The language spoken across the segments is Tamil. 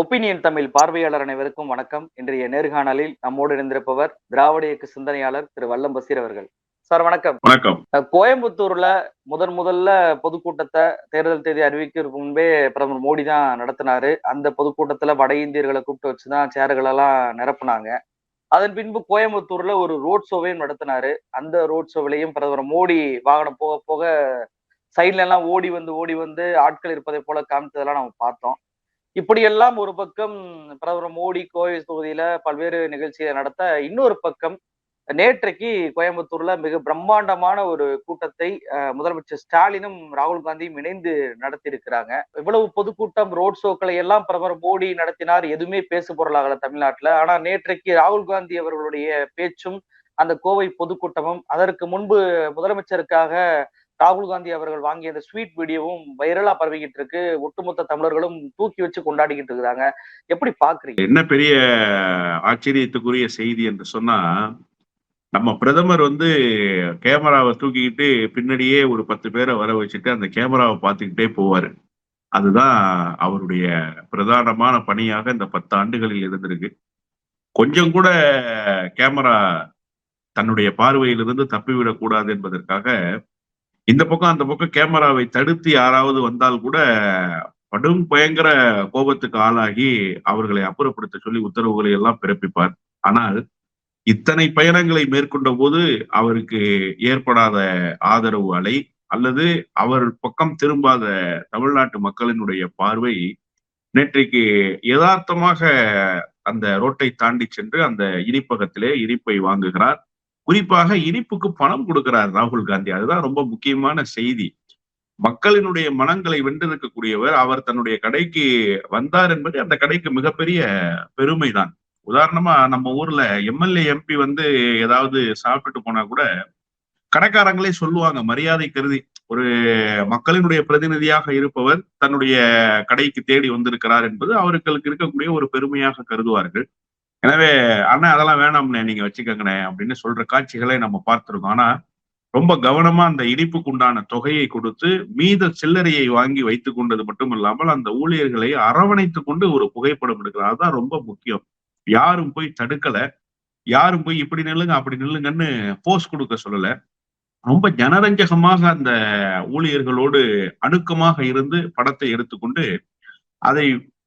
ஒப்பீனியன் தமிழ் பார்வையாளர் அனைவருக்கும் வணக்கம். இன்றைய நேர்காணலில் நம்மோடு இணைந்திருப்பவர் திராவிட இயக்க சிந்தனையாளர் திரு வல்லம் பசீர் அவர்கள். சார் வணக்கம். வணக்கம். கோயம்புத்தூர்ல முதன் முதல்ல பொதுக்கூட்டத்தை தேர்தல் தேதி அறிவிக்கிறதுக்கு முன்பே பிரதமர் மோடி தான் நடத்தினாரு. அந்த பொதுக்கூட்டத்துல வட இந்தியர்களை கூப்பிட்டு வச்சுதான் சேர்கள் எல்லாம் நிரப்புனாங்க. அதன் பின்பு கோயம்புத்தூர்ல ஒரு ரோட் ஷோவையும் நடத்தினாரு. அந்த ரோட் ஷோவிலையும் பிரதமர் மோடி வாகனம் போக போக சைட்ல எல்லாம் ஓடி வந்து ஓடி வந்து ஆட்கள் இருப்பதை போல காமிச்சதெல்லாம் நம்ம பார்த்தோம். இப்படியெல்லாம் ஒரு பக்கம் பிரதமர் மோடி கோவை தொகுதியில பல்வேறு நிகழ்ச்சியை நடத்த இன்னொரு பக்கம் நேற்றைக்கு கோயம்புத்தூர்ல மிக பிரம்மாண்டமான ஒரு கூட்டத்தை முதலமைச்சர் ஸ்டாலினும் ராகுல் காந்தியும் இணைந்து நடத்தியிருக்கிறாங்க. இவ்வளவு பொதுக்கூட்டம் ரோட் ஷோக்களை எல்லாம் பிரதமர் மோடி நடத்தினார். எதுவுமே பேசு பொருளாகல தமிழ்நாட்டுல. ஆனா நேற்றைக்கு ராகுல் காந்தி அவர்களுடைய பேச்சும் அந்த கோவை பொதுக்கூட்டமும் அதற்கு முன்பு முதலமைச்சருக்காக ராகுல் காந்தி அவர்கள் வாங்கிய அந்த ஸ்வீட் வீடியோவும் வைரலா பரவிக்கிட்டு இருக்கு. ஒட்டுமொத்த தமிழர்களும் தூக்கி வச்சு கொண்டாடிக்கிட்டு இருக்கிறாங்க. எப்படி பாக்குறீங்க? என்ன பெரிய ஆச்சரியத்துக்குரிய செய்தி என்று சொன்னா நம்ம பிரதமர் வந்து கேமராவை தூக்கிக்கிட்டு பின்னாடியே ஒரு பத்து பேரை வர வச்சுட்டு அந்த கேமராவை பார்த்துக்கிட்டே போவாரு. அதுதான் அவருடைய பிரதானமான பணியாக இந்த பத்து ஆண்டுகளில் இருந்திருக்கு. கொஞ்சம் கூட கேமரா தன்னுடைய பார்வையிலிருந்து தப்பிவிடக்கூடாது என்பதற்காக இந்த பக்கம் அந்த பக்கம் கேமராவை தடுத்து யாராவது வந்தால் கூட படும் பயங்கர கோபத்துக்கு ஆளாகி அவர்களை அப்புறப்படுத்த சொல்லி உத்தரவுகளை எல்லாம் பிறப்பிப்பார். ஆனால் இத்தனை பயணங்களை மேற்கொண்ட போது அவருக்கு ஏற்படாத ஆதரவு அலை அல்லது அவர் பக்கம் திரும்பாத தமிழ்நாட்டு மக்களினுடைய பார்வை நேற்றைக்கு யதார்த்தமாக அந்த ரோட்டை தாண்டி சென்று அந்த இனிப்பகத்திலே இனிப்பை வாங்குகிறார். குறிப்பாக இனிப்புக்கு பணம் கொடுக்கிறார் ராகுல் காந்தி. அதுதான் ரொம்ப முக்கியமான செய்தி. மக்களினுடைய மனங்களை வென்றிருக்கக்கூடியவர் அவர் தன்னுடைய கடைக்கு வந்தார் என்பது அந்த கடைக்கு மிகப்பெரிய பெருமைதான். உதாரணமா நம்ம ஊர்ல எம்எல்ஏ எம்பி வந்து ஏதாவது சாப்பிட்டுட்டு போனா கூட கடைக்காரங்களே சொல்லுவாங்க மரியாதை கருதி. ஒரு மக்களினுடைய பிரதிநிதியாக இருப்பவர் தன்னுடைய கடைக்கு தேடி வந்திருக்கிறார் என்பது அவர்களுக்கு இருக்கக்கூடிய ஒரு பெருமையாக கருதுவார்கள். எனவே அண்ணா அதெல்லாம் வேணாம்ண்ணே நீங்க வச்சுக்கோங்கண்ணே அப்படின்னு சொல்ற காட்சிகளை நம்ம பார்த்திருக்கோம். ஆனா ரொம்ப கவனமா அந்த இனிப்புக்கு உண்டான தொகையை கொடுத்து மீத சில்லறையை வாங்கி வைத்துக் கொண்டது மட்டும் இல்லாமல் அந்த ஊழியர்களை அரவணைத்து கொண்டு ஒரு புகைப்படம் எடுக்கிறார் அதுதான் ரொம்ப முக்கியம். யாரும் போய் தடுக்கல. யாரும் போய் இப்படி நில்லுங்க அப்படி நில்லுங்கன்னு போஸ் கொடுக்க சொல்லல. ரொம்ப ஜனரஞ்சகமாக அந்த ஊழியர்களோடு அணுக்கமாக இருந்து படத்தை எடுத்துக்கொண்டு அதை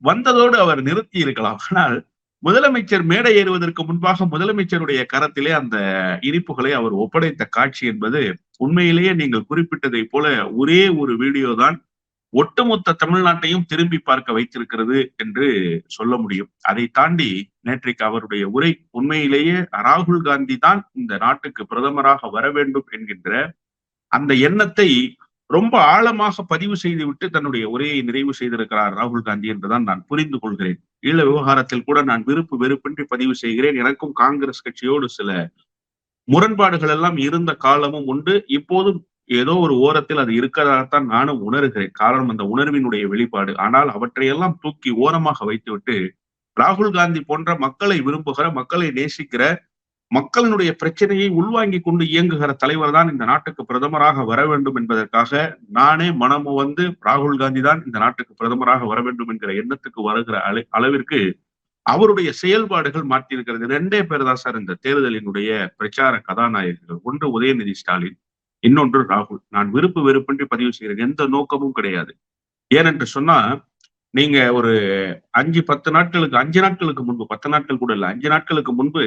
வந்ததோடு அவர் நிறுத்தி இருக்கலாம் ஆனால் முதலமைச்சர் மேடை ஏறுவதற்கு முன்பாக முதலமைச்சருடைய கரத்திலே அந்த இனிப்புகளை அவர் ஒப்படைத்த காட்சி என்பது உண்மையிலேயே நீங்கள் குறிப்பிட்டதை போல ஒரே ஒரு வீடியோ தான் ஒட்டுமொத்த தமிழ்நாட்டையும் திரும்பி பார்க்க வைத்திருக்கிறது என்று சொல்ல முடியும். அதை தாண்டி நேற்றைக்கு அவருடைய உரை உண்மையிலேயே ராகுல் காந்தி தான் இந்த நாட்டுக்கு பிரதமராக வர வேண்டும் என்கின்ற அந்த எண்ணத்தை ரொம்ப ஆழமாக பதிவு செய்துவிட்டு தன்னுடைய உரையை நிறைவு செய்திருக்கிறார் ராகுல் காந்தி என்றுதான் நான் புரிந்து கொள்கிறேன். ஈழ விவகாரத்தில் கூட நான் விருப்பு வெறுப்பின்றி பதிவு செய்கிறேன். எனக்கும் காங்கிரஸ் கட்சியோடு சில முரண்பாடுகள் எல்லாம் இருந்த காலமும் உண்டு. இப்போதும் ஏதோ ஒரு ஓரத்தில் அது இருக்கிறதாகத்தான் நானும் உணர்கிறேன். காரணம் அந்த உணர்வினுடைய வெளிப்பாடு. ஆனால் அவற்றையெல்லாம் தூக்கி ஓரமாக வைத்துவிட்டு ராகுல் காந்தி போன்ற மக்களை விரும்புகிற மக்களை நேசிக்கிற மக்களினுடைய பிரச்சனையை உள்வாங்கி கொண்டு இயங்குகிற தலைவர் தான் இந்த நாட்டுக்கு பிரதமராக வர வேண்டும் என்பதற்காக நானே மனமு வந்து ராகுல் காந்தி தான் இந்த நாட்டுக்கு பிரதமராக வர வேண்டும் என்கிற எண்ணத்துக்கு வருகிற அள- அளவிற்கு அவருடைய செயல்பாடுகள் மாற்றியிருக்கிறது. ரெண்டே பேர் தான் சார் இந்த தேர்தலினுடைய பிரச்சார கதாநாயகர்கள் ஒன்று உதயநிதி ஸ்டாலின் இன்னொன்று ராகுல். நான் விருப்பு வெறுப்பின்றி பதிவு செய்கிறேன். எந்த நோக்கமும் கிடையாது. ஏனென்று சொன்னா நீங்க ஒரு அஞ்சு பத்து நாட்களுக்கு அஞ்சு நாட்களுக்கு முன்பு பத்து நாட்கள் கூட இல்ல அஞ்சு நாட்களுக்கு முன்பு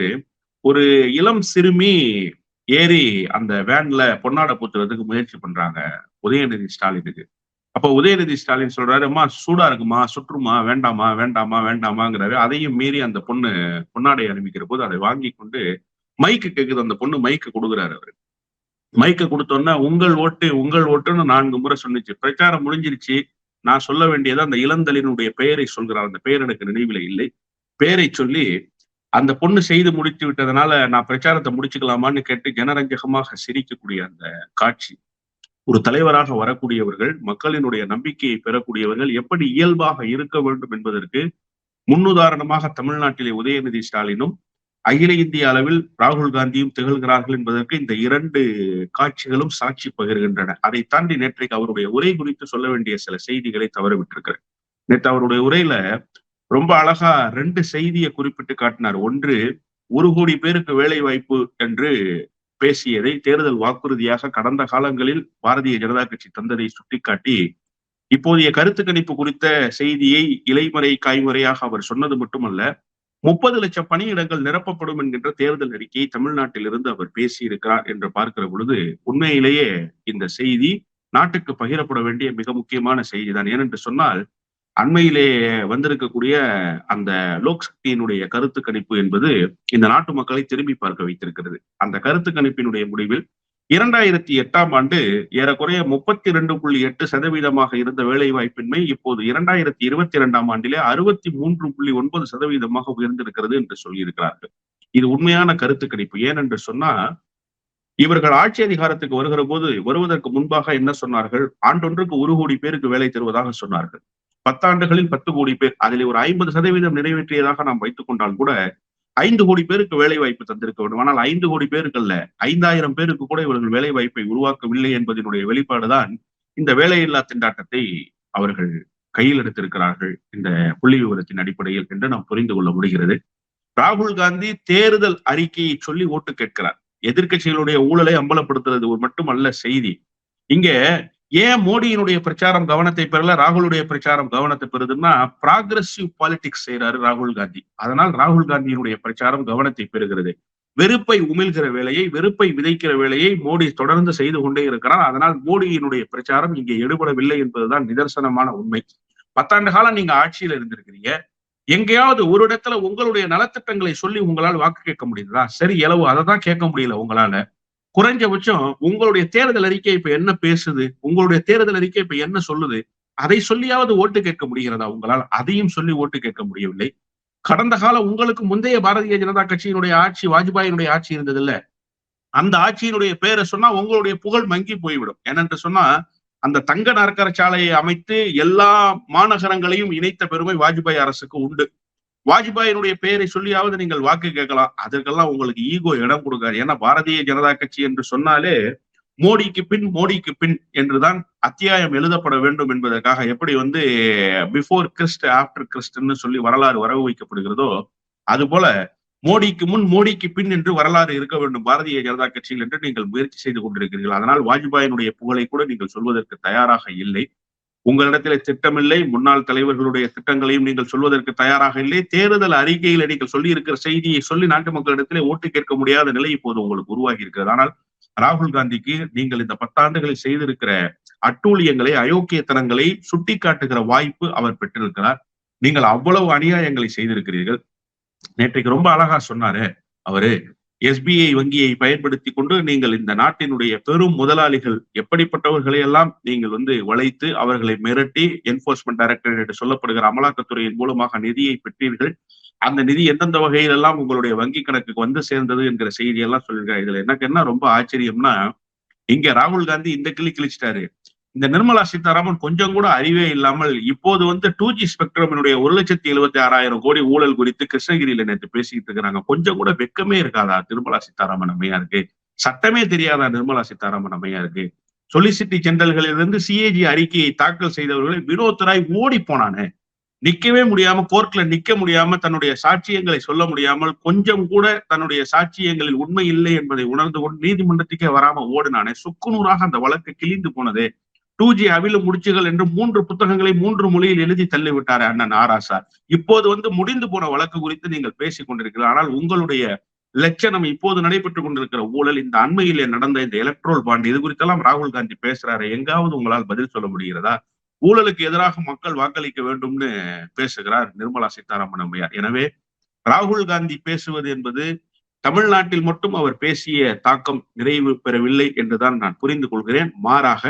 ஒரு இளம் சிறுமி ஏறி அந்த வேன்ல பொன்னாடை பூத்துறதுக்கு முயற்சி பண்றாங்க. உதயநிதி ஸ்டாலினுக்கு. அப்ப உதயநிதி ஸ்டாலின் சொல்றாருமா சூடா இருக்குமா? சுற்றுமா? வேண்டாமா? வேண்டாமா? வேண்டாமாங்கிறாரு. அதையும் மீறி அந்த பொண்ணு பொன்னாடை அனுப்பிக்கிற போது அதை வாங்கி கொண்டு மைக்கு கேக்குது. அந்த பொண்ணு மைக்கு கொடுக்குறாரு அவரு. மைக்க கொடுத்தோன்னா உங்கள் ஓட்டு உங்கள் ஓட்டுன்னு நான்கு முறை சொன்னிச்சு. பிரச்சாரம் முடிஞ்சிருச்சு. நான் சொல்ல வேண்டியது அந்த இளந்தலினுடைய பெயரை சொல்கிறார். அந்த பெயர் எனக்கு நினைவில் இல்லை. பெயரை சொல்லி அந்த பொண்ணு செய்து முடித்து விட்டதுனால நான் பிரச்சாரத்தை முடிச்சுக்கலாமான்னு கேட்டு ஜனரஞ்சகமாக சிரிக்கக்கூடிய அந்த காட்சி. ஒரு தலைவராக வரக்கூடியவர்கள் மக்களினுடைய நம்பிக்கையை பெறக்கூடியவர்கள் எப்படி இயல்பாக இருக்க வேண்டும் என்பதற்கு முன்னுதாரணமாக தமிழ்நாட்டிலே உதயநிதி ஸ்டாலினும் அகில இந்திய அளவில் ராகுல் காந்தியும் திகழ்கிறார்கள் என்பதற்கு இந்த இரண்டு காட்சிகளும் சாட்சி பகிர்கின்றன. அதை தாண்டி நேற்றைக்கு அவருடைய உரை குறித்து சொல்ல வேண்டிய சில செய்திகளை தவறவிட்டிருக்கிறேன். நேற்று அவருடைய உரையில ரொம்ப அழகா ரெண்டு செய்தியை குறிப்பிட்டு காட்டினார். ஒன்று ஒரு கோடி பேருக்கு வேலை வாய்ப்பு என்று பேசியதை தேர்தல் வாக்குறுதியாக கடந்த காலங்களில் பாரதிய ஜனதா கட்சி தந்ததை சுட்டிக்காட்டி இப்போதைய கருத்து கணிப்பு குறித்த செய்தியை இலைமறை காய்மறையாக அவர் சொன்னது மட்டுமல்ல முப்பது லட்சம் பணியிடங்கள் நிரப்பப்படும் என்கின்ற தேர்தல் அறிக்கையை தமிழ்நாட்டிலிருந்து அவர் பேசியிருக்கிறார் என்று பார்க்கிற பொழுது உண்மையிலேயே இந்த செய்தி நாட்டுக்கு பகிரப்பட வேண்டிய மிக முக்கியமான செய்திதான். ஏனென்று சொன்னால் அண்மையிலே வந்திருக்கக்கூடிய அந்த லோக் சக்தியினுடைய கருத்து கணிப்பு என்பது இந்த நாட்டு மக்களை திரும்பி பார்க்க வைத்திருக்கிறது. அந்த கருத்து கணிப்பினுடைய முடிவில் இரண்டாயிரத்தி எட்டாம் ஆண்டு ஏறக்குறைய முப்பத்தி ரெண்டு புள்ளி எட்டு சதவீதமாக இருந்த வேலை வாய்ப்பின்மை இப்போது இரண்டாயிரத்தி இருபத்தி இரண்டாம் ஆண்டிலே அறுபத்தி மூன்று புள்ளி ஒன்பது சதவீதமாக உயர்ந்திருக்கிறது என்று சொல்லியிருக்கிறார்கள். இது உண்மையான கருத்து கணிப்பு. ஏனென்று சொன்னா இவர்கள் ஆட்சி அதிகாரத்துக்கு வருகிற போது வருவதற்கு முன்பாக என்ன சொன்னார்கள்? ஆண்டொன்றுக்கு ஒரு கோடி பேருக்கு வேலை தருவதாக சொன்னார்கள். பத்தாண்டுகளில் பத்து கோடி பேர் அதில் ஒரு ஐம்பது சதவீதம் நிறைவேற்றியதாக நாம் வைத்துக் கொண்டால் கூட ஐந்து கோடி பேருக்கு வேலை வாய்ப்பு தந்திருக்க வேண்டும். ஆனால் ஐந்து கோடி பேருக்கு அல்ல ஐந்தாயிரம் பேருக்கு கூட இவர்கள் வேலை வாய்ப்பை உருவாக்கவில்லை என்பதனுடைய வெளிப்பாடுதான் இந்த வேலையில்லா திண்டாட்டத்தை அவர்கள் கையில் எடுத்திருக்கிறார்கள் இந்த புள்ளி விவரத்தின் அடிப்படையில் என்று நாம் புரிந்து கொள்ள முடிகிறது. ராகுல் காந்தி தேர்தல் அறிக்கையை சொல்லி ஓட்டு கேட்கிறார். எதிர்க்கட்சிகளுடைய ஊழலை அம்பலப்படுத்துறது ஒரு மட்டுமல்ல செய்தி. இங்க ஏன் மோடியினுடைய பிரச்சாரம் கவனத்தை பெறல ராகுலுடைய பிரச்சாரம் கவனத்தை பெறுதுன்னா ப்ராக்ரஸிவ் பாலிடிக்ஸ் செய்யறாரு ராகுல் காந்தி. அதனால் ராகுல் காந்தியினுடைய பிரச்சாரம் கவனத்தை பெறுகிறது. வெறுப்பை உமிழ்கிற வேலையை வெறுப்பை விதைக்கிற வேலையை மோடி தொடர்ந்து செய்து கொண்டே இருக்கிறார். அதனால் மோடியினுடைய பிரச்சாரம் இங்கே எடுபடவில்லை என்பதுதான் நிதர்சனமான உண்மை. பத்தாண்டு காலம் நீங்க ஆட்சியில இருந்திருக்கிறீங்க. எங்கேயாவது ஒரு இடத்துல உங்களுடைய நலத்திட்டங்களை சொல்லி உங்களால் வாக்கு கேட்க முடியுதா? சரி எளவு அதை தான் கேட்க முடியல உங்களால. குறைஞ்சபட்சம் உங்களுடைய தேர்தல் அறிக்கை இப்ப என்ன பேசுது? உங்களுடைய தேர்தல் அறிக்கை இப்ப என்ன சொல்லுது? அதை சொல்லியாவது ஓட்டு கேட்க முடிகிறதா உங்களால்? அதையும் சொல்லி ஓட்டு கேட்க முடியவில்லை. கடந்த காலம் உங்களுக்கு முந்தைய பாரதிய ஜனதா கட்சியினுடைய ஆட்சி வாஜ்பாயினுடைய ஆட்சி இருந்தது இல்ல அந்த ஆட்சியினுடைய பேரை சொன்னா உங்களுடைய புகழ் மங்கி போய்விடும். ஏனென்று சொன்னா அந்த தங்க நாற்கர சாலையை அமைத்து எல்லா மாநகரங்களையும் இணைத்த பெருமை வாஜ்பாய் அரசுக்கு உண்டு. வாஜ்பாயினுடைய பெயரை சொல்லியாவது நீங்கள் வாக்கு கேட்கலாம். அதற்கெல்லாம் உங்களுக்கு ஈகோ இடம் கொடுக்காது. ஏன்னா பாரதிய ஜனதா கட்சி என்று சொன்னாலே மோடிக்கு பின் மோடிக்கு பின் என்றுதான் அத்தியாயம் எழுதப்பட வேண்டும் என்பதற்காக எப்படி வந்து பிஃபோர் கிறிஸ்ட் ஆஃப்டர் கிறிஸ்ட்னு சொல்லி வரலாறு வரவு வைக்கப்படுகிறதோ அது போல மோடிக்கு முன் மோடிக்கு பின் என்று வரலாறு இருக்க வேண்டும் பாரதிய ஜனதா கட்சியில் என்று நீங்கள் முயற்சி செய்து கொண்டிருக்கிறீர்கள். அதனால் வாஜ்பாயினுடைய புகழை கூட நீங்கள் சொல்வதற்கு தயாராக இல்லை. உங்களிடத்திலே திட்டமில்லை முன்னாள் தலைவர்களுடைய திட்டங்களையும் நீங்கள் சொல்வதற்கு தயாராக இல்லை. தேர்தல் அறிக்கையில நீங்கள் சொல்லி இருக்கிற செய்தியை சொல்லி நாட்டு மக்களிடத்திலே ஓட்டு கேட்க முடியாத நிலை இப்போது உங்களுக்கு உருவாகி இருக்கிறது. ஆனால் ராகுல் காந்திக்கு நீங்கள் இந்த பத்தாண்டுகளில் செய்திருக்கிற அட்டூழியங்களை அயோக்கியத்தனங்களை சுட்டி காட்டுகிற வாய்ப்பு அவர் பெற்றிருக்கிறார். நீங்கள் அவ்வளவு அநியாயங்களை செய்திருக்கிறீர்கள். நேற்றைக்கு ரொம்ப அழகா சொன்னாரு அவரு. எஸ்பிஐ வங்கியை பயன்படுத்தி கொண்டு நீங்கள் இந்த நாட்டினுடைய பெரும் முதலாளிகள் எப்படிப்பட்டவர்களை எல்லாம் நீங்கள் வந்து வளைத்து அவர்களை மிரட்டி என்போர்ஸ்மெண்ட் டைரக்டரேட் என்று சொல்லப்படுகிற அமலாக்கத்துறையின் மூலமாக நிதியை பெற்றீர்கள் அந்த நிதி எந்தெந்த வகையிலெல்லாம் உங்களுடைய வங்கி கணக்குக்கு வந்து சேர்ந்தது என்கிற செய்தி எல்லாம் சொல்லிருக்காரு இதுல எனக்கு என்ன ரொம்ப ஆச்சரியம்னா இங்க ராகுல் காந்தி இந்த கிளி கிழிச்சிட்டாரு. இந்த நிர்மலா சீதாராமன் கொஞ்சம் கூட அறிவே இல்லாமல் இப்போது வந்து டூ ஜி ஸ்பெக்ட்ரமினுடைய ஒரு லட்சத்தி எழுபத்தி ஆறாயிரம் கோடி ஊழல் குறித்து கிருஷ்ணகிரியில நேற்று பேசிக்கிட்டு இருக்கிறாங்க. கொஞ்சம் கூட வெக்கமே இருக்காதா நிர்மலா சீதாராமன் அம்மையாருக்கு? சட்டமே தெரியாதா நிர்மலா சீதாராமன் அம்மையாருக்கு? சொலிசிட்டி ஜெனரல்களிலிருந்து சிஏஜி அறிக்கையை தாக்கல் செய்தவர்களை வினோத் ராய் ஓடி போனானே. நிக்கவே முடியாம கோர்ட்ல நிக்க முடியாம தன்னுடைய சாட்சியங்களை சொல்ல முடியாமல் கொஞ்சம் கூட தன்னுடைய சாட்சியங்களில் உண்மை இல்லை என்பதை உணர்ந்து கொண்டு நீதிமன்றத்துக்கே வராம ஓடினானே. சுக்குநூறாக அந்த வழக்கு கிழிந்து போனது. டூ ஜி அவிலும் முடிச்சுகள் என்று மூன்று புத்தகங்களை மூன்று மொழியில் எழுதி தள்ளிவிட்டார் அண்ணன் ஆராசார் இப்போது வந்து முடிந்து போன வழக்கு குறித்து நீங்கள் பேசிக் கொண்டிருக்கிறீர்கள். ஆனால் உங்களுடைய லட்சணம் இப்போது நடைபெற்றுக் கொண்டிருக்கிற ஊழல் இந்த அண்மையிலே நடந்த இந்த எலக்ட்ரோல் பாண்ட் இது குறித்தெல்லாம் ராகுல் காந்தி பேசுறாரு. எங்காவது உங்களால் பதில் சொல்ல முடிகிறதா? ஊழலுக்கு எதிராக மக்கள் வாக்களிக்க வேண்டும்னு பேசுகிறார் நிர்மலா சீதாராமன் அம்மையார். எனவே ராகுல் காந்தி பேசுவது என்பது தமிழ்நாட்டில் மட்டும் அவர் பேசிய தாக்கம் நிறைவு பெறவில்லை என்றுதான் நான் புரிந்து கொள்கிறேன். மாறாக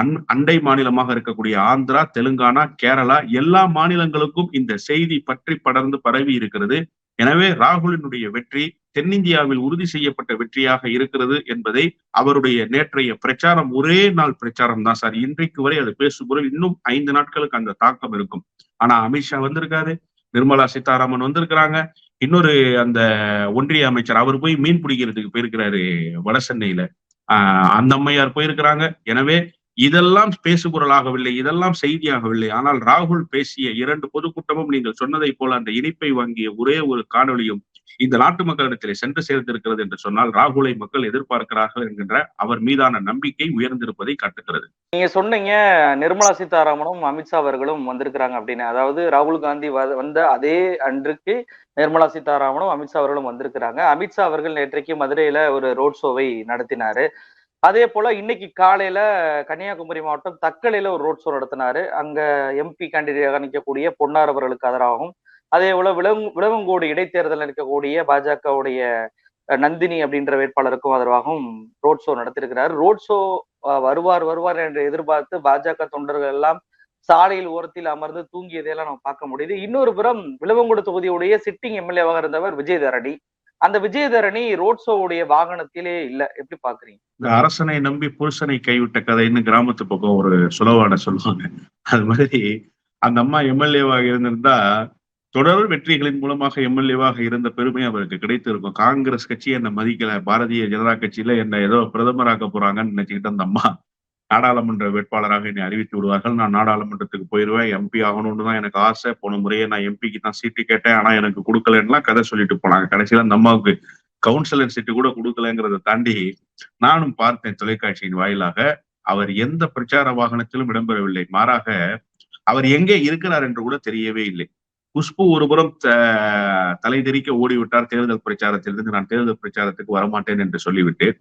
அன் அண்டை மாநிலமாக இருக்கக்கூடிய ஆந்திரா தெலுங்கானா கேரளா எல்லா மாநிலங்களுக்கும் இந்த செய்தி பற்றி படர்ந்து பரவி இருக்கிறது. எனவே ராகுலினுடைய வெற்றி தென்னிந்தியாவில் உறுதி செய்யப்பட்ட வெற்றியாக இருக்கிறது என்பதை அவருடைய நேற்றைய பிரச்சாரம் ஒரே நாள் பிரச்சாரம் தான் சார். இன்றைக்கு வரை அது பேசுபொருள் இன்னும் ஐந்து நாட்களுக்கு அந்த தாக்கம் இருக்கும். ஆனா அமித்ஷா வந்திருக்காரு நிர்மலா சீதாராமன் வந்திருக்கிறாங்க. இன்னொரு அந்த ஒன்றிய அமைச்சர் அவர் போய் மீன் பிடிக்கிறதுக்கு போயிருக்கிறாரு வட சென்னையில ஆஹ் அந்த அம்மையார் போயிருக்கிறாங்க. எனவே இதெல்லாம் பேசுபொருளாகவில்லை இதெல்லாம் செய்தியாகவில்லை. ஆனால் ராகுல் பேசிய இரண்டு பொதுக்கூட்டமும் நீங்கள் சொன்னதை போல அந்த இனிப்பை வாங்கிய ஒரே ஒரு காணொளியும் இந்த நாட்டு மக்களிடத்தில் சென்று சேர்ந்திருக்கிறது என்று சொன்னால் ராகுலை மக்கள் எதிர்பார்க்கிறார்கள் என்கின்ற அவர் மீதான நம்பிக்கை உயர்ந்திருப்பதை காட்டுகிறது. நீங்க சொன்னீங்க நிர்மலா சீதாராமனும் அமித்ஷா அவர்களும் வந்திருக்கிறாங்க அப்படின்னு. அதாவது ராகுல் காந்தி வ- வந்த அதே அன்றுக்கு நிர்மலா சீதாராமனும் அமித்ஷா அவர்களும் வந்திருக்கிறாங்க. அமித்ஷா அவர்கள் நேற்றைக்கு மதுரையில ஒரு ரோட் ஷோவை நடத்தினாரு. அதே போல இன்னைக்கு காலையில கன்னியாகுமரி மாவட்டம் தக்கலையில ஒரு ரோட் ஷோ நடத்தினாரு. அங்க எம்பி கேண்டிடேட்டாக நிற்கக்கூடிய பொன்னார் அவர்களுக்கு ஆதரவாகவும் அதே போல விளவங் விளவங்கோடு இடைத்தேர்தலில் நிற்கக்கூடிய பாஜகவுடைய நந்தினி அப்படின்ற வேட்பாளருக்கும் ஆதரவாகவும் ரோட் ஷோ நடத்திருக்கிறார். ரோட் ஷோ வருவார் வருவார் என்று எதிர்பார்த்து பாஜக தொண்டர்கள் எல்லாம் சாலையில் ஓரத்தில் அமர்ந்து தூங்கியதையெல்லாம் நம்ம பார்க்க முடியுது. இன்னொரு புறம் விளவங்குடு தொகுதியுடைய சிட்டிங் எம்எல்ஏவாக இருந்தவர் விஜயதரணி அந்த விஜயதரணி ரோட் ஷோவுடைய வாகனத்திலே இல்ல. எப்படி பாக்குறீங்க? இந்த அரசனை நம்பி புருஷனை கைவிட்ட கதைன்னு கிராமத்து பக்கம் ஒரு சுலவான சொல்லுவாங்க. அது மாதிரி அந்த அம்மா எம்எல்ஏவாக இருந்திருந்தா தொடர் வெற்றிகளின் மூலமாக எம்எல்ஏவாக இருந்த பெருமை அவருக்கு கிடைத்திருக்கும். காங்கிரஸ் கட்சி என்னை மதிக்கல பாரதிய ஜனதா கட்சியில என்ன ஏதோ பிரதமராக்க போறாங்கன்னு நினைச்சுக்கிட்டு அந்த அம்மா நாடாளுமன்ற வேட்பாளராக என்னை அறிவித்து விடுவார்கள். நான் நாடாளுமன்றத்துக்கு போயிடுவேன் எம்பி ஆகணும்னு தான் எனக்கு ஆசை. போன முறையே நான் எம்பிக்கு தான் சீட்டு கேட்டேன். ஆனா எனக்கு கொடுக்கலன்னா கதை சொல்லிட்டு போனாங்க. கடைசியில அந்த அம்மாவுக்கு கவுன்சிலர் சீட்டு கூட கொடுக்கலங்கிறத தாண்டி நானும் பார்த்தேன் தொலைக்காட்சியின் வாயிலாக. அவர் எந்த பிரச்சார வாகனத்திலும் இடம்பெறவில்லை. மாறாக அவர் எங்கே இருக்கிறார் என்று கூட தெரியவே இல்லை. குஷ்பு ஒருபுறம் த- தலை தெரிக்க ஓடிவிட்டார். தேர்தல் பிரச்சாரத்திலிருந்து நான் தேர்தல் பிரச்சாரத்துக்கு வரமாட்டேன் என்று சொல்லிவிட்டு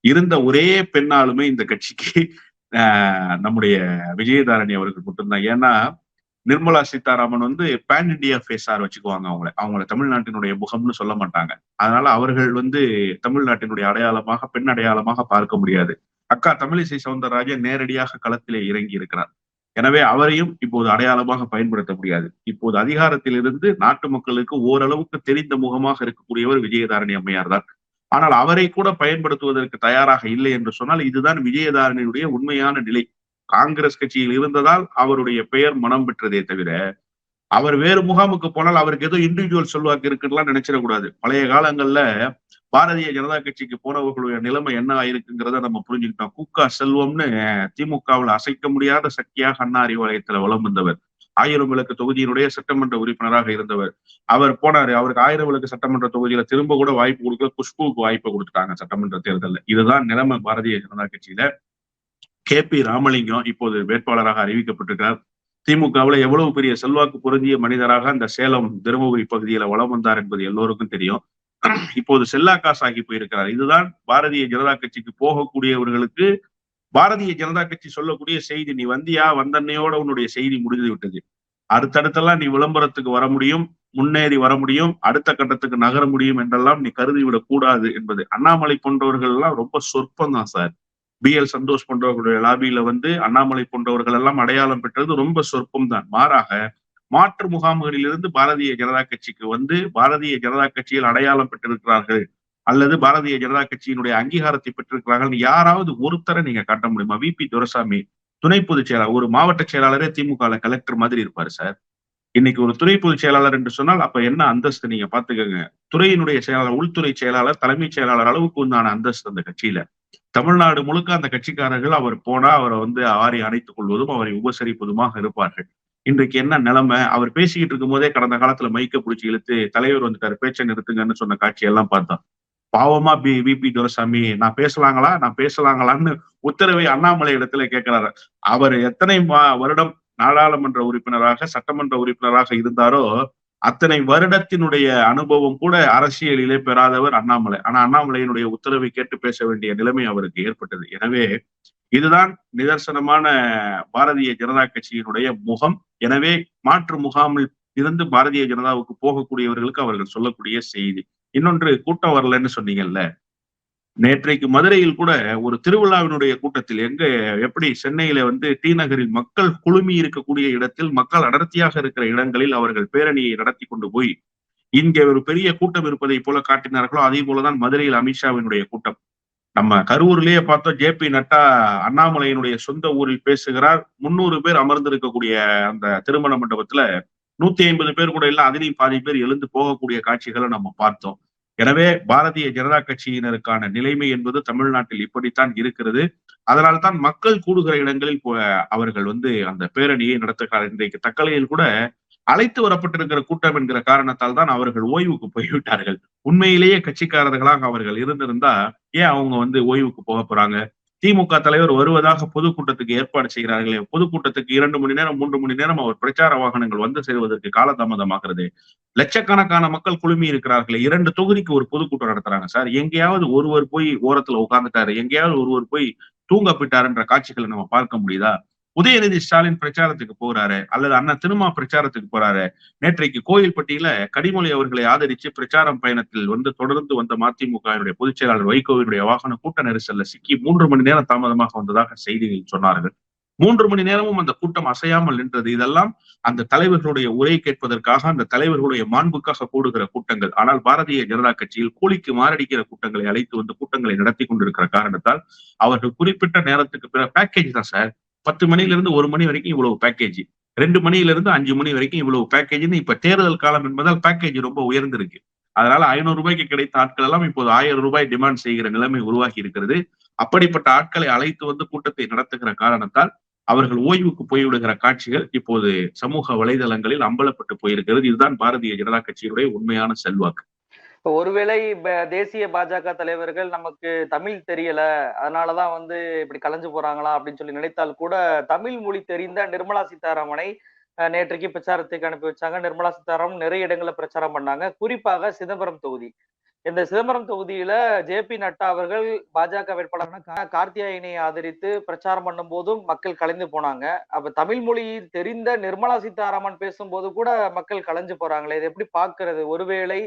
இருந்த ஒரே பெண்ணாலுமே இந்த கட்சிக்கு நம்முடைய விஜயதாரணி அவர்கள் மட்டும்தான். ஏன்னா நிர்மலா சீதாராமன் வந்து பேன் இண்டியா ஃபேஸார் வச்சுக்குவாங்க அவங்கள. அவங்கள தமிழ்நாட்டினுடைய முகம்னு சொல்ல மாட்டாங்க. அதனால அவர்கள் வந்து தமிழ்நாட்டினுடைய அடையாளமாக பெண் அடையாளமாக பார்க்க முடியாது. அக்கா தமிழிசை சவுந்தரராஜன் நேரடியாக களத்திலே இறங்கி இருக்கிறார். எனவே அவரையும் இப்போது அடையாளமாக பயன்படுத்த முடியாது. இப்போது அதிகாரத்தில் இருந்து நாட்டு மக்களுக்கு ஓரளவுக்கு தெரிந்த முகமாக இருக்கக்கூடியவர் விஜயதாரணி அம்மையார் தான். ஆனால் அவரை கூட பயன்படுத்துவதற்கு தயாராக இல்லை என்று சொன்னால் இதுதான் விஜயதாரணியுடைய உண்மையான நிலை. காங்கிரஸ் கட்சியில் இருந்ததால் அவருடைய பெயர் மனம் பெற்றதே தவிர அவர் வேறு முகாமுக்கு போனால் அவருக்கு ஏதோ இண்டிவிஜுவல் செல்வாக்கு இருக்குலாம் நினைச்சிடக்கூடாது. பழைய காலங்கள்ல பாரதிய ஜனதா கட்சிக்கு போனவர்களுடைய நிலைமை என்ன ஆயிருக்குங்கிறத நம்ம புரிஞ்சுக்கிட்டோம். கூக்கா செல்வம்னு திமுகவில் அசைக்க முடியாத சக்தியாக அண்ணா அறிவாலயத்துல வலம் வந்தவர். ஆயிரம் விளக்கு தொகுதியினுடைய சட்டமன்ற உறுப்பினராக இருந்தவர். அவர் போனாரு. அவருக்கு ஆயிரம் விளக்கு சட்டமன்ற தொகுதியில திரும்ப கூட வாய்ப்பு கொடுக்கல குஷ்புவுக்கு வாய்ப்பு கொடுத்துட்டாங்க சட்டமன்ற தேர்தலில். இதுதான் நிலைமை பாரதிய ஜனதா கட்சியில. கே பி ராமலிங்கம் இப்போது வேட்பாளராக அறிவிக்கப்பட்டிருக்கிறார். திமுகவுல எவ்வளவு பெரிய செல்வாக்கு பொருந்திய மனிதராக அந்த சேலம் தருமபுரி பகுதியில வலம் வந்தார் என்பது எல்லோருக்கும் தெரியும். இப்போது செல்லா காசாகி போயிருக்கிறார். இதுதான் பாரதிய ஜனதா கட்சிக்கு போகக்கூடியவர்களுக்கு பாரதிய ஜனதா கட்சி சொல்லக்கூடிய செய்தி நீ வந்தியா? வந்தன்னையோட உன்னுடைய செய்தி முடிந்து விட்டது. அடுத்தடுத்தெல்லாம் நீ விளம்பரத்துக்கு வர முடியும் முன்னேறி வர முடியும் அடுத்த கட்டத்துக்கு நகர முடியும் என்றெல்லாம் நீ கருதி விடக் கூடாது என்பது. அண்ணாமலை போன்றவர்கள் எல்லாம் ரொம்ப சொற்பம் தான் சார். பி. எல். சந்தோஷ் போன்றவர்களுடைய லாபியில வந்து அண்ணாமலை போன்றவர்கள் எல்லாம் அடையாளம் பெற்றது ரொம்ப சொற்பம் தான் மாறாக மாற்று முகாம்களிலிருந்து பாரதிய ஜனதா கட்சிக்கு வந்து பாரதிய ஜனதா கட்சியில் அடையாளம் பெற்றிருக்கிறார்கள் அல்லது பாரதிய ஜனதா கட்சியினுடைய அங்கீகாரத்தை பெற்றிருக்கிறார்கள் யாராவது ஒருத்தரை நீங்க காட்ட முடியுமா? விபி துரசாமி துணை பொதுச் செயலாளர் ஒரு மாவட்ட செயலாளரே திமுக கலெக்டர் மாதிரி இருப்பாரு சார். இன்னைக்கு ஒரு துணை பொதுச் செயலாளர் என்று சொன்னால் அப்ப என்ன அந்தஸ்து நீங்க பாத்துக்கோங்க துறையினுடைய செயலாளர் உள்துறை செயலாளர் தலைமைச் செயலாளர் அளவுக்கு உண்டான அந்தஸ்து அந்த கட்சியில. தமிழ்நாடு முழுக்க அந்த கட்சிக்காரர்கள் அவர் போனா அவரை வந்து ஆரி அணைத்துக் கொள்வதும் அவரை உபசரிப்பதுமாக இருப்பார்கள். இன்றைக்கு என்ன நிலைமை? அவர் பேசிக்கிட்டு இருக்கும் போதே கடந்த காலத்துல மைக்க பிடிச்சி இழுத்து தலைவர் வந்துட்டாரு பேச்சை நிறுத்துங்கன்னு சொன்ன காட்சியெல்லாம் பார்த்தோம். பாவமா பி விபி துரசாமி நான் பேசலாங்களா நான் பேசலாங்களான்னு உத்தரவை அண்ணாமலை இடத்துல கேட்கிறாரு. அவர் எத்தனை மா- வருடம் நாடாளுமன்ற உறுப்பினராக சட்டமன்ற உறுப்பினராக இருந்தாரோ அத்தனை வருடத்தினுடைய அனுபவம் கூட அரசியலிலே பெறாதவர் அண்ணாமலை. ஆனா அண்ணாமலையினுடைய உத்தரவை கேட்டு பேச வேண்டிய நிலைமை அவருக்கு ஏற்பட்டது. எனவே இதுதான் நிதர்சனமான பாரதிய ஜனதா கட்சியினுடைய முகம். எனவே மாற்று முகாமில் இருந்து பாரதிய ஜனதாவுக்கு போகக்கூடியவர்களுக்கு அவர்கள் சொல்லக்கூடிய செய்தி. இன்னொன்று கூட்டம் வரலன்னு சொன்னீங்கல்ல? நேற்றைக்கு மதுரையில் கூட ஒரு திருவிழாவினுடைய கூட்டத்தில் எங்க எப்படி சென்னையில வந்து டி நகரில் மக்கள் குழுமி இருக்கக்கூடிய இடத்தில் மக்கள் அடர்த்தியாக இருக்கிற இடங்களில் அவர்கள் பேரணியை நடத்தி கொண்டு போய் இங்கே ஒரு பெரிய கூட்டம் இருப்பதை போல காட்டினார்களோ அதே போலதான் மதுரையில் அமித்ஷாவினுடைய கூட்டம். நம்ம கரூர்லயே பார்த்தோம் ஜே பி நட்டா அண்ணாமலையினுடைய சொந்த ஊரில் பேசுகிறார். முன்னூறு பேர் அமர்ந்திருக்கக்கூடிய அந்த திருமண மண்டபத்துல நூத்தி ஐம்பது பேர் கூட இல்ல அதிலையும் பாதி பேர் எழுந்து போகக்கூடிய காட்சிகளை நம்ம பார்த்தோம். எனவே பாரதிய ஜனதா கட்சியினருக்கான நிலைமை என்பது தமிழ்நாட்டில் இப்படித்தான் இருக்கிறது. அதனால்தான் மக்கள் கூடுகிற இடங்களில் போ- அவர்கள் வந்து அந்த பேரணியை நடத்துகிறார். இன்றைக்கு தக்கலையில் கூட அழைத்து வரப்பட்டிருக்கிற கூட்டம் என்கிற காரணத்தால் தான் அவர்கள் ஓய்வுக்கு போய்விட்டார்கள். உண்மையிலேயே கட்சிக்காரர்களாக அவர்கள் இருந்திருந்தா ஏன் அவங்க வந்து ஓய்வுக்கு போக போறாங்க? திமுக தலைவர் வருவதாக பொதுக்கூட்டத்துக்கு ஏற்பாடு செய்கிறார்களே பொதுக்கூட்டத்துக்கு இரண்டு மணி நேரம் மூன்று மணி நேரம் அவர் பிரச்சார வாகனங்கள் வந்து சேருவதற்கு காலதாமதமாகிறது. லட்சக்கணக்கான மக்கள் குழுமி இருக்கிறார்களே இரண்டு தொகுதிக்கு ஒரு பொதுக்கூட்டம் நடத்துறாங்க சார். எங்கேயாவது ஒருவர் போய் ஓரத்துல உட்கார்ந்துட்டாரு எங்கேயாவது ஒருவர் போய் தூங்க போயிட்டாருன்ற காட்சிகளை நம்ம பார்க்க முடியுதா? உதயநிதி ஸ்டாலின் பிரச்சாரத்துக்கு போறாரு அல்லது அண்ணன் திருமா பிரச்சாரத்துக்கு போறாரு. நேற்றைக்கு கோயில்பட்டியில கனிமொழி அவர்களை ஆதரிச்சு பிரச்சாரம் பயணத்தில் வந்து தொடர்ந்து வந்த மதிமுகவினுடைய பொதுச் செயலாளர் வைகோவினுடைய வாகன கூட்ட நெரிசல்ல சிக்கி மூன்று மணி நேரம் தாமதமாக வந்ததாக செய்திகள் சொன்னார்கள். மூன்று மணி நேரமும் அந்த கூட்டம் அசையாமல் நின்றது. இதெல்லாம் அந்த தலைவர்களுடைய உரை கேட்பதற்காக அந்த தலைவர்களுடைய மாண்புக்காக கூடுகிற கூட்டங்கள். ஆனால் பாரதிய ஜனதா கட்சியில் கூலிக்கு மாரடிக்கிற கூட்டங்களை அழைத்து வந்து கூட்டங்களை நடத்தி கொண்டிருக்கிற காரணத்தால் அவர்கள் குறிப்பிட்ட நேரத்துக்கு பிற பேக்கேஜ் தான் சார். பத்து மணில இருந்து ஒரு மணி வரைக்கும் இவ்வளவு பேக்கேஜ் ரெண்டு மணில இருந்து அஞ்சு மணி வரைக்கும் இவ்வளவு பேக்கேஜ்னு இப்ப தேர்தல் காலம் என்பதால் பேக்கேஜ் ரொம்ப உயர்ந்திருக்கு. அதனால ஐநூறு ரூபாய்க்கு கிடைத்த ஆட்கள் எல்லாம் இப்போது ஆயிரம் ரூபாய் டிமாண்ட் செய்கிற நிலைமை உருவாகி இருக்கிறது. அப்படிப்பட்ட ஆட்களை அழைத்து வந்து கூட்டத்தை நடத்துகிற காரணத்தால் அவர்கள் ஓய்வுக்கு போய்விடுகிற காட்சிகள் இப்போது சமூக வலைதளங்களில் அம்பலப்பட்டு போயிருக்கிறது. இதுதான் பாரதிய ஜனதா கட்சியினுடைய உண்மையான செல்வாக்கு. இப்போ ஒருவேளை தேசிய பாஜக தலைவர்கள் நமக்கு தமிழ் தெரியல அதனாலதான் வந்து இப்படி கலைஞ்சு போறாங்களா அப்படின்னு சொல்லி நினைத்தால் கூட தமிழ் மொழி தெரிந்த நிர்மலா சீதாராமனை நேற்றைக்கு பிரச்சாரத்துக்கு அனுப்பி வச்சாங்க. நிர்மலா சீதாராமன் நிறைய இடங்களில் பிரச்சாரம் பண்ணாங்க. குறிப்பாக சிதம்பரம் தொகுதி. இந்த சிதம்பரம் தொகுதியில ஜே பி நட்டா அவர்கள் பாஜக வேட்பாளரான கார்த்தியாயினை ஆதரித்து பிரச்சாரம் பண்ணும் போதும் மக்கள் கலைந்து போனாங்க. அப்ப தமிழ் மொழி தெரிந்த நிர்மலா சீதாராமன் பேசும்போது கூட மக்கள் கலைஞ்சு போறாங்களே இது எப்படி பாக்குறது ஒருவேளை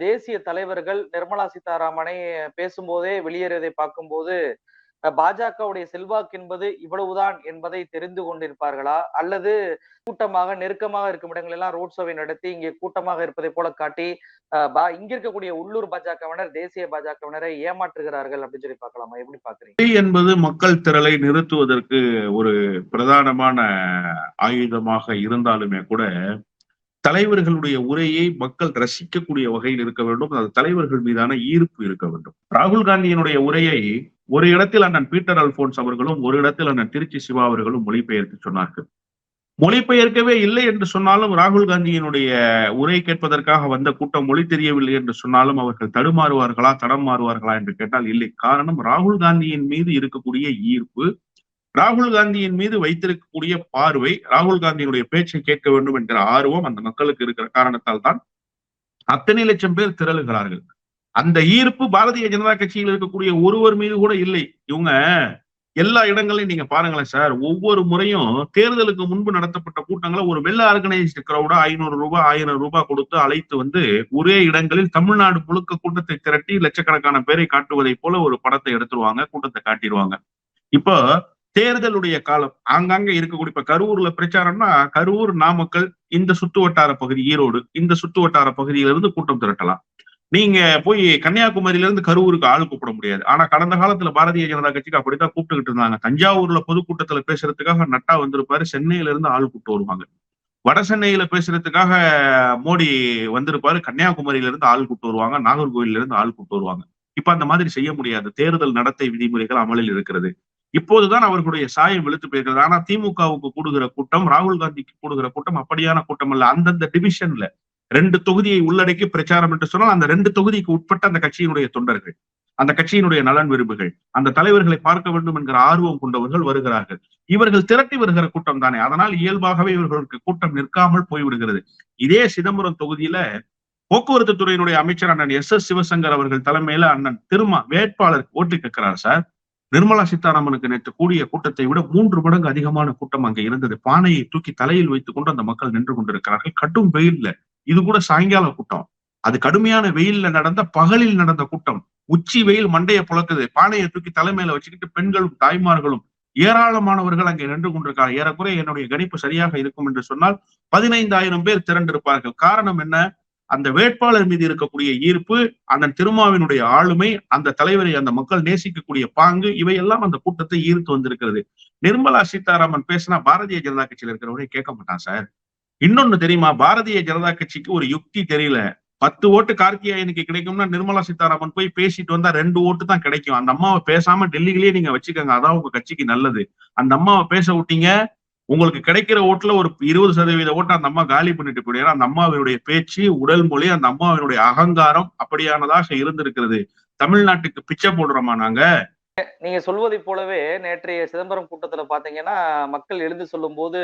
தேசிய தலைவர்கள் நிர்மலா சீதாராமனை பேசும்போதே வெளியேறதை பார்க்கும்போது பாஜகவுடைய செல்வாக்கு என்பது இவ்வளவுதான் என்பதை தெரிந்து கொண்டிருப்பார்களா? அல்லது கூட்டமாக நெருக்கமாக இருக்கும் இடங்களெல்லாம் ரோட் ஷோவை நடத்தி இங்கே கூட்டமாக இருப்பதை போல காட்டி அஹ், பா- இங்க இருக்கக்கூடிய உள்ளூர் பாஜகவினர் தேசிய பாஜகவினரை ஏமாற்றுகிறார்கள் அப்படின்னு சொல்லி பார்க்கலாமா? எப்படி பாக்குறீங்க என்பது மக்கள் திரளை நிறுத்துவதற்கு ஒரு பிரதானமான ஆயுதமாக இருந்தாலுமே கூட தலைவர்களுடைய உரையை மக்கள் ரசிக்கக்கூடிய வகையில் இருக்க வேண்டும். அது தலைவர்கள் மீதான ஈர்ப்பு இருக்க வேண்டும். ராகுல் காந்தியினுடைய உரையை ஒரு இடத்தில் அண்ணன் பீட்டர் அல்போன்ஸ் அவர்களும் ஒரு இடத்தில் அண்ணன் திருச்சி சிவா அவர்களும் மொழிபெயர்த்து சொன்னார்கள். மொழிபெயர்க்கவே இல்லை என்று சொன்னாலும் ராகுல் காந்தியினுடைய உரை கேட்பதற்காக வந்த கூட்டம் மொழி தெரியவில்லை என்று சொன்னாலும் அவர்கள் தடுமாறுவார்களா தடம் மாறுவார்களா என்று கேட்டால் இல்லை. காரணம் ராகுல் காந்தியின் மீது இருக்கக்கூடிய ஈர்ப்பு ராகுல் காந்தியின் மீது வைத்திருக்கக்கூடிய பார்வை ராகுல் காந்தியினுடைய பேச்சை கேட்க வேண்டும் என்கிற ஆர்வம் அந்த மக்களுக்கு இருக்கிற காரணத்தால் தான் அத்தனை லட்சம் பேர் திரளுகிறார்கள். அந்த ஈர்ப்பு பாரதிய ஜனதா கட்சியில் இருக்கக்கூடிய ஒருவர் மீது கூட இல்லை. இவங்க எல்லா இடங்களையும் நீங்க பாருங்களேன் சார் ஒவ்வொரு முறையும் தேர்தலுக்கு முன்பு நடத்தப்பட்ட கூட்டங்களை ஒரு வெள்ள ஆர்கனைஸ்டு கிரௌடா ஐநூறு ரூபாய் ஆயிரம் ரூபாய் கொடுத்து அழைத்து வந்து ஒரே இடங்களில் தமிழ்நாடு முழுக்க கூட்டத்தை திரட்டி லட்சக்கணக்கான பேரை காட்டுவதை போல ஒரு படத்தை எடுத்துருவாங்க கூட்டத்தை காட்டிடுவாங்க இப்போ தேர்தலுடைய காலம். ஆங்காங்க இருக்கக்கூடிய இப்ப கரூர்ல பிரச்சாரம்னா கரூர் நாமக்கல் இந்த சுத்து வட்டார பகுதி ஈரோடு இந்த சுத்து வட்டார பகுதியில இருந்து கூட்டம் திரட்டலாம். நீங்க போய் கன்னியாகுமரியில இருந்து கரூருக்கு ஆள் கூப்பிட முடியாது. ஆனா கடந்த காலத்துல பாரதிய ஜனதா கட்சிக்கு அப்படித்தான் கூப்பிட்டுக்கிட்டு இருந்தாங்க. தஞ்சாவூர்ல பொதுக்கூட்டத்துல பேசுறதுக்காக நட்டா வந்திருப்பாரு. சென்னையில இருந்து ஆள் கூப்பிட்டு வருவாங்க. வட சென்னையில பேசுறதுக்காக மோடி வந்திருப்பாரு. கன்னியாகுமரியில இருந்து ஆள் கூப்பிட்டு வருவாங்க. நாகர்கோவில்ல இருந்து ஆள் கூப்பிட்டு வருவாங்க. இப்ப அந்த மாதிரி செய்ய முடியாது. தேர்தல் நடத்தை விதிமுறைகள் அமலில் இருக்கிறது. இப்போதுதான் அவர்களுடைய சாயம் வெளுத்து போயிருக்கிறது. ஆனா திமுகவுக்கு கூடுகிற கூட்டம் ராகுல் காந்திக்கு கூடுகிற கூட்டம் அப்படியான கூட்டம் அல்ல. அந்தந்த டிவிஷன்ல ரெண்டு தொகுதியை உள்ளடக்கி பிரச்சாரம் என்று சொன்னால் அந்த ரெண்டு தொகுதிக்கு உட்பட்ட அந்த கட்சியினுடைய தொண்டர்கள் அந்த கட்சியினுடைய நலன் விரும்புகள் அந்த தலைவர்களை பார்க்க வேண்டும் என்கிற ஆர்வம் கொண்டவர்கள் வருகிறார்கள். இவர்கள் திரட்டி வருகிற கூட்டம் தானே. அதனால் இயல்பாகவே இவர்களுக்கு கூட்டம் நிற்காமல் போய்விடுகிறது. இதே சிதம்பரம் தொகுதியில போக்குவரத்து துறையினுடைய அமைச்சர் அண்ணன் எஸ் எஸ் சிவசங்கர் அவர்கள் தலைமையில அண்ணன் திருமா வேட்பாளர் ஓட்டு கேட்கிறார் சார். நிர்மலா சீதாராமனுக்கு நேற்று கூடிய கூட்டத்தை விட மூன்று மடங்கு அதிகமான கூட்டம் அங்கே இருந்தது. பானையை தூக்கி தலையில் வைத்துக் கொண்டு அந்த மக்கள் நின்று கொண்டிருக்கிறார்கள். கடும் வெயில்ல. இது கூட சாயங்கால கூட்டம். அது கடுமையான வெயில்ல நடந்த பகலில் நடந்த கூட்டம். உச்சி வெயில் மண்டையை புழக்குது. பானையை தூக்கி தலைமையில வச்சுக்கிட்டு பெண்களும் தாய்மார்களும் ஏராளமானவர்கள் அங்கே நின்று கொண்டிருக்காங்க ஏறக்குறைய என்னுடைய கணிப்பு சரியாக இருக்கும் என்று சொன்னால் பதினைந்தாயிரம் பேர் திரண்டிருப்பார்கள். காரணம் என்ன? அந்த வேட்பாளர் மீது இருக்கக்கூடிய ஈர்ப்பு அந்த திருமாவினுடைய ஆளுமை அந்த தலைவரை அந்த மக்கள் நேசிக்கக்கூடிய பாங்கு இவையெல்லாம் அந்த கூட்டத்தை ஈர்த்து வந்திருக்கிறது. நிர்மலா சீதாராமன் பேசினா பாரதிய ஜனதா கட்சியில இருக்கிறவரே கேட்க மாட்டான் சார். இன்னொன்னு தெரியுமா? பாரதிய ஜனதா கட்சிக்கு ஒரு யுக்தி தெரியல. பத்து ஓட்டு கார்த்தியாயனுக்கு கிடைக்கும்னா நிர்மலா சீதாராமன் போய் பேசிட்டு வந்தா ரெண்டு ஓட்டு தான் கிடைக்கும். அந்த அம்மாவை பேசாம டெல்லியிலேயே நீங்க வச்சுக்கோங்க. அதான் உங்க கட்சிக்கு நல்லது. அந்த அம்மாவை பேச விட்டீங்க. உங்களுக்கு கிடைக்கிற ஓட்டுல ஒரு இருபது சதவீத ஓட்டு அந்த அம்மா காலி பண்ணிட்டு போயிடும் அந்த அம்மாவினுடைய பேச்சு உடல் மொழி அந்த அம்மாவினுடைய அகங்காரம் அப்படியானதாக இருந்திருக்கிறது. தமிழ்நாட்டுக்கு பிச்சை போடுறோமா நாங்க? நீங்க சொல்வதைப் போலவே நேற்றைய சிதம்பரம் கூட்டத்துல பாத்தீங்கன்னா மக்கள் எழுந்து சொல்லும் போது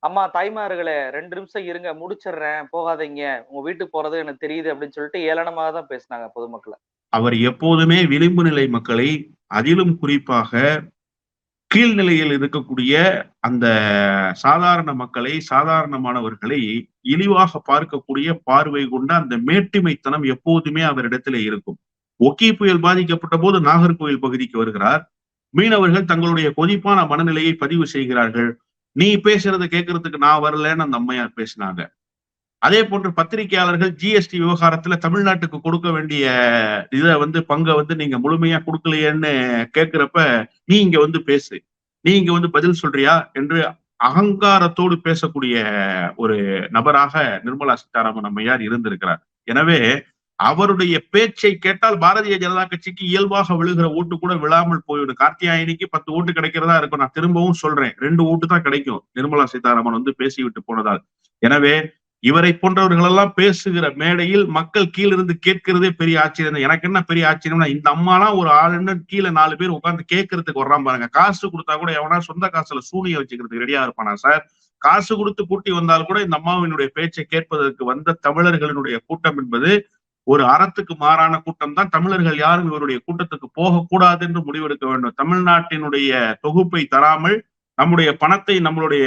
அம்மா தாய்மார்களே ரெண்டு நிமிஷம் இருங்க முடிச்சிடுறேன் போகாதீங்க. உங்க வீட்டுக்கு போறது எனக்கு தெரியுது அப்படின்னு சொல்லிட்டு ஏளனமாக தான் பேசினாங்க பொதுமக்களை. அவர் எப்போதுமே விளிம்பு நிலை மக்களை அதிலும் குறிப்பாக கீழ்நிலையில் இருக்கக்கூடிய அந்த சாதாரண மக்களை சாதாரணமானவர்களை இழிவாக பார்க்கக்கூடிய பார்வை கொண்ட அந்த மேட்டிமைத்தனம் எப்போதுமே அவரிடத்திலே இருக்கும். ஒக்கி புயல் பாதிக்கப்பட்ட போது நாகர்கோவில் பகுதிக்கு வருகிறார். மீனவர்கள் தங்களுடைய கொதிப்பான மனநிலையை பதிவு செய்கிறார்கள். நீ பேசுறத கேட்கறதுக்கு நான் வரலன்னு அந்த அம்மையார் பேசினாங்க. அதே போன்று பத்திரிகையாளர்கள் ஜிஎஸ்டி விவகாரத்துல தமிழ்நாட்டுக்கு கொடுக்க வேண்டிய இதை வந்து பங்கை வந்து நீங்க முழுமையா கொடுக்கலையேன்னு கேட்கிறப்ப நீ இங்க வந்து பேசு. நீ இங்க வந்து பதில் சொல்றியா என்று அகங்காரத்தோடு பேசக்கூடிய ஒரு நபராக நிர்மலா சீதாராமன் அம்மையார் இருந்திருக்கிறார். எனவே அவருடைய பேச்சை கேட்டால் பாரதிய ஜனதா கட்சிக்கு இயல்பாக விழுகிற ஓட்டு கூட விழாமல் போயிடும். கார்த்தியாயனிக்கு பத்து ஓட்டு கிடைக்கிறதா இருக்கும். நான் திரும்பவும் சொல்றேன். ரெண்டு ஓட்டு தான் கிடைக்கும். நிர்மலா சீதாராமன் வந்து பேசிவிட்டு போனதால். எனவே இவரை போன்றவர்கள் எல்லாம் பேசுகிற மேடையில் மக்கள் கீழிருந்து கேட்கிறதே பெரிய ஆச்சரியம். எனக்கு என்ன பெரிய ஆச்சரியம்னா இந்த அம்மாலாம் ஒரு ஆளுன்னு கீழே நாலு பேர் உட்காந்து கேட்கறதுக்கு வர்றான் பாருங்க. காசு கொடுத்தா கூட எவனா சொந்த காசுல சூனிய வச்சுக்கிறதுக்கு ரெடியா இருப்பானா சார்? காசு கொடுத்து கூட்டி வந்தால் கூட இந்த அம்மாவினுடைய பேச்சை கேட்பதற்கு வந்த தமிழர்களினுடைய கூட்டம் என்பது ஒரு அறத்துக்கு மாறான கூட்டம் தான். தமிழர்கள் யாரும் இவருடைய கூட்டத்துக்கு போகக்கூடாது என்று முடிவெடுக்க வேண்டும். தமிழ்நாட்டினுடைய தொகுப்பை தராமல் நம்முடைய பணத்தை நம்மளுடைய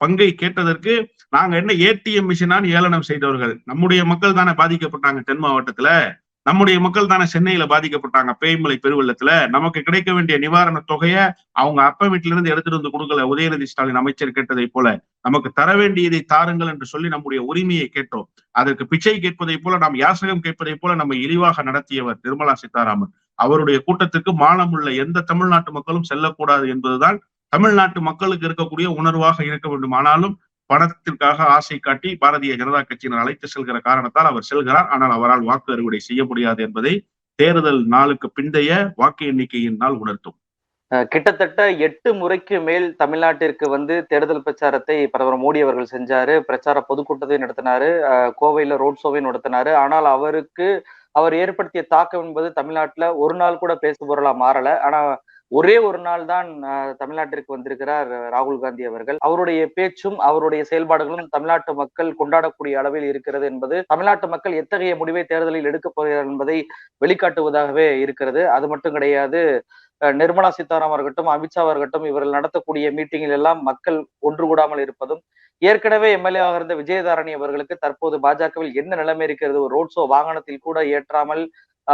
பங்கை கேட்டதற்கு நாங்க என்ன ஏடிஎம் மிஷினான்னு ஏளனம் செய்தவர்கள் நம்முடைய மக்கள் தானே பாதிக்கப்பட்டாங்க தென் மாவட்டத்துல நம்முடைய மக்கள் தானே சென்னையில பாதிக்கப்பட்டாங்க பேய்மலை பெருவெள்ளத்துல நமக்கு கிடைக்க வேண்டிய நிவாரண தொகையை அவங்க அப்பா வீட்டில இருந்து எடுத்துட்டு வந்து கொடுக்கல உதயநிதி ஸ்டாலின் அமைச்சர் கேட்டதை போல. நமக்கு தர வேண்டியதை தாருங்கள் என்று சொல்லி நம்முடைய உரிமையை கேட்டோம். அதற்கு பிச்சை கேட்பதை போல நாம் யாசகம் கேட்பதை போல நம்ம இழிவாக நடத்தியவர் நிர்மலா சீதாராமன். அவருடைய கூட்டத்துக்கு மானமுள்ள எந்த தமிழ்நாட்டு மக்களும் செல்லக்கூடாது என்பதுதான் தமிழ்நாட்டு மக்களுக்கு இருக்கக்கூடிய உணர்வாக இருக்க வேண்டும் ஆனாலும் பணத்திற்காக ஆசை காட்டி பாரதிய ஜனதா கட்சியினர் அழைத்து செல்கிற காரணத்தால் அவர் செல்கிறார். ஆனால் அவரால் வாக்கு அறுவடை செய்ய முடியாது என்பதை தேர்தல் நாளுக்கு பிந்தைய வாக்கு எண்ணிக்கையின் நாள் உணர்த்தும். கிட்டத்தட்ட எட்டு முறைக்கு மேல் தமிழ்நாட்டிற்கு வந்து தேர்தல் பிரச்சாரத்தை பிரதமர் மோடி அவர்கள் செஞ்சாரு. பிரச்சார பொதுக்கூட்டத்தை நடத்தினாரு. அஹ் கோவையில ரோட் ஷோவை நடத்தினாரு. ஆனால் அவருக்கு அவர் ஏற்படுத்திய தாக்கம் என்பது தமிழ்நாட்டுல ஒரு நாள் கூட பேசுபொருளா மாறல. ஆனா ஒரே ஒரு நாள் தான் தமிழ்நாட்டிற்கு வந்திருக்கிறார் ராகுல் காந்தி அவர்கள். அவருடைய பேச்சும் அவருடைய செயல்பாடுகளும் தமிழ்நாட்டு மக்கள் கொண்டாடக்கூடிய அளவில் இருக்கிறது என்பது தமிழ்நாட்டு மக்கள் எத்தகைய முடிவை தேர்தலில் எடுக்கப் போகிறார் என்பதை வெளிக்காட்டுவதாகவே இருக்கிறது. அது மட்டும் கிடையாது நிர்மலா சீதாராமன் இருக்கட்டும் அமித்ஷா இருக்கட்டும் இவர்கள் நடத்தக்கூடிய மீட்டிங்கில் எல்லாம் மக்கள் ஒன்று கூடாமல் இருப்பதும் ஏற்கனவே எம்எல்ஏ ஆக இருந்த விஜயதாரணி அவர்களுக்கு தற்போது பாஜகவில் என்ன நிலைமை இருக்கிறது ஒரு ரோட் ஷோ வாகனத்தில் கூட ஏற்றாமல்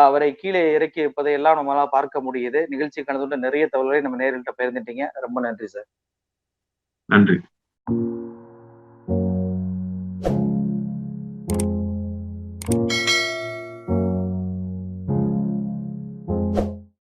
அவரை கீழே இறக்கி இருப்பதை எல்லாம் நம்மளால பார்க்க முடியுது. நிகழ்ச்சி கலந்துட்டு நிறைய தகவல்களை நம்ம நேரில் பகிர்ந்துட்டீங்க ரொம்ப நன்றி சார். நன்றி.